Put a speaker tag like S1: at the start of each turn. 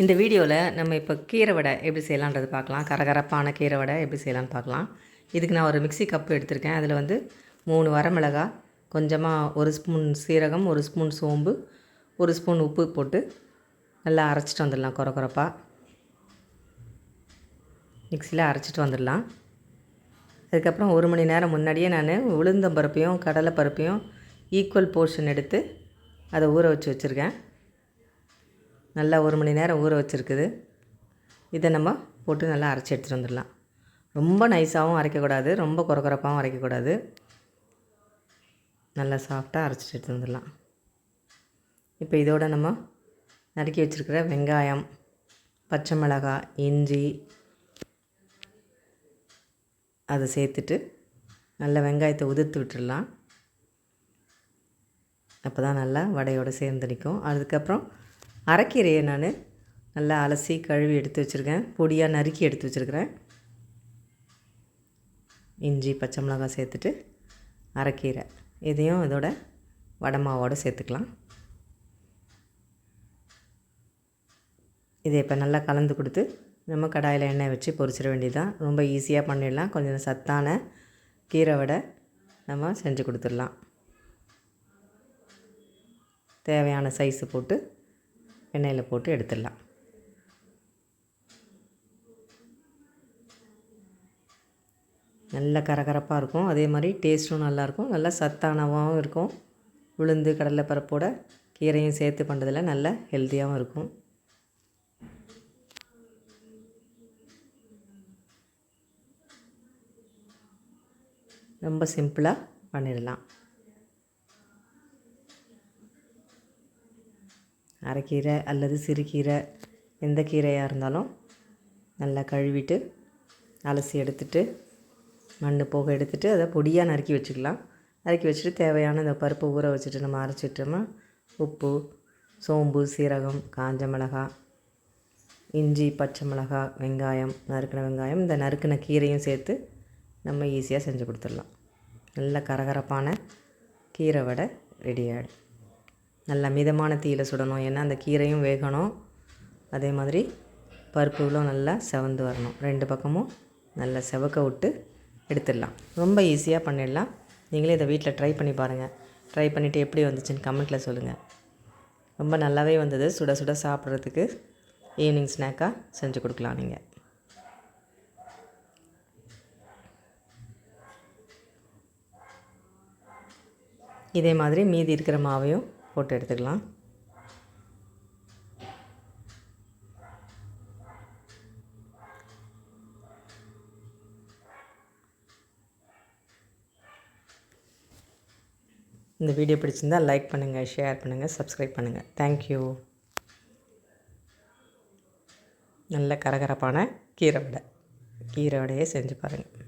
S1: இந்த வீடியோவில் நம்ம இப்போ கீரை வடை எப்படி செய்யலான்றது பார்க்கலாம். கரகரப்பான கீரை வடை எப்படி செய்யலான்னு பார்க்கலாம். இதுக்கு நான் ஒரு மிக்ஸி கப் எடுத்திருக்கேன். அதில் வந்து மூணு வரமிளகாய் கொஞ்சமாக ஒரு ஸ்பூன் சீரகம் ஒரு ஸ்பூன் சோம்பு ஒரு ஸ்பூன் உப்பு போட்டு நல்லா அரைச்சிட்டு வந்துடலாம் குறை குறைப்பாக மிக்சியில் அரைச்சிட்டு வந்துடலாம். அதுக்கப்புறம் ஒரு மணி நேரம் முன்னாடியே நான் உளுந்தம்பருப்பையும் கடலை பருப்பையும் ஈக்குவல் போர்ஷன் எடுத்து அதை ஊற வச்சு வச்சுருக்கேன். நல்லா ஒரு மணி நேரம் ஊற வச்சுருக்குது. இதை நம்ம போட்டு நல்லா அரைச்சி எடுத்துகிட்டு வந்துடலாம். ரொம்ப நைஸாகவும் அரைக்கக்கூடாது ரொம்ப குறக்குறப்பாகவும் அரைக்கக்கூடாது. நல்லா சாஃப்டாக அரைச்சிட்டு எடுத்து வந்துடலாம். இப்போ இதோட நம்ம நறுக்கி வச்சுருக்கிற வெங்காயம் பச்சை மிளகாய் இஞ்சி அதை சேர்த்துட்டு நல்ல வெங்காயத்தை உதிர்த்து விட்டுடலாம். அப்போ தான் நல்லா வடையோடு சேர்ந்து நிற்கும் அதுக்கப்புறம் அரைக்கீரையை நான் நல்லா அலசி கழுவி எடுத்து வச்சுருக்கேன். பொடியாக நறுக்கி எடுத்து வச்சுருக்கிறேன். இஞ்சி பச்சை மிளகாய் சேர்த்துட்டு அரைக்கீரை. இதையும் இதோட வடை மாவோடு சேர்த்துக்கலாம். இதை இப்போ நல்லா கலந்து கொடுத்து நம்ம கடாயில் எண்ணெய் வச்சு பொரிச்சிட வேண்டியதுதான். ரொம்ப ஈஸியாக பண்ணிடலாம். கொஞ்சம் சத்தான கீரை வடை நம்ம செஞ்சு கொடுத்துடலாம். தேவையான சைஸு போட்டு எண்ணெயில் போட்டு எடுத்துடலாம். நல்ல கரகரப்பாக இருக்கும். அதே மாதிரி டேஸ்ட்டும் நல்லாயிருக்கும் நல்லா சத்தானவாகவும் இருக்கும். உளுந்து கடலைப்பருப்போட கீரையும் சேர்த்து பண்ணுறதில் நல்ல ஹெல்த்தியாகவும் இருக்கும். ரொம்ப சிம்பிளாக பண்ணிடலாம். அரைக்கீரை அல்லது சிறுகீரை எந்த கீரையாக இருந்தாலும் நல்லா கழுவிட்டு அலசி எடுத்துட்டு மண் போக எடுத்துகிட்டு அதை பொடியாக நறுக்கி வச்சுக்கலாம். நறுக்கி வச்சுட்டு தேவையான இந்த பருப்பு ஊற வச்சுட்டு நம்ம அரைச்சிட்டோம்னா உப்பு சோம்பு சீரகம் காஞ்ச மிளகாய் இஞ்சி பச்சை மிளகாய் வெங்காயம் நறுக்கின வெங்காயம் இந்த நறுக்கின கீரையும் சேர்த்து நம்ம ஈஸியாக செஞ்சு கொடுத்துடலாம். நல்ல கரகரப்பான கீரை வடை ரெடி ஆகிடும் நல்லா மிதமான தீயில் சுடணும். ஏன்னா அந்த கீரையும் வேகணும். அதே மாதிரி பருப்புகளும் நல்லா செவந்து வரணும். ரெண்டு பக்கமும் நல்லா செவக்க விட்டு எடுத்துடலாம். ரொம்ப ஈஸியாக பண்ணிடலாம். நீங்களே இதை வீட்டில் ட்ரை பண்ணி பாருங்கள் ட்ரை பண்ணிவிட்டு எப்படி வந்துச்சுன்னு கமெண்ட்டில் சொல்லுங்கள் ரொம்ப நல்லாவே வந்தது. சுட சுட சாப்பிட்றதுக்கு ஈவினிங் ஸ்நாக்காக செஞ்சு கொடுக்கலாம் நீங்கள் இதே மாதிரி மீதி இருக்கிற மாவையும் போட்டு எடுத்துக்கலாம். இந்த வீடியோ பிடிச்சிருந்தால் லைக் பண்ணுங்கள் ஷேர் பண்ணுங்கள் சப்ஸ்கிரைப் பண்ணுங்கள் தேங்க்யூ நல்ல கரகரப்பான கீரை வடை. கீரை வடையே செஞ்சு பாருங்கள்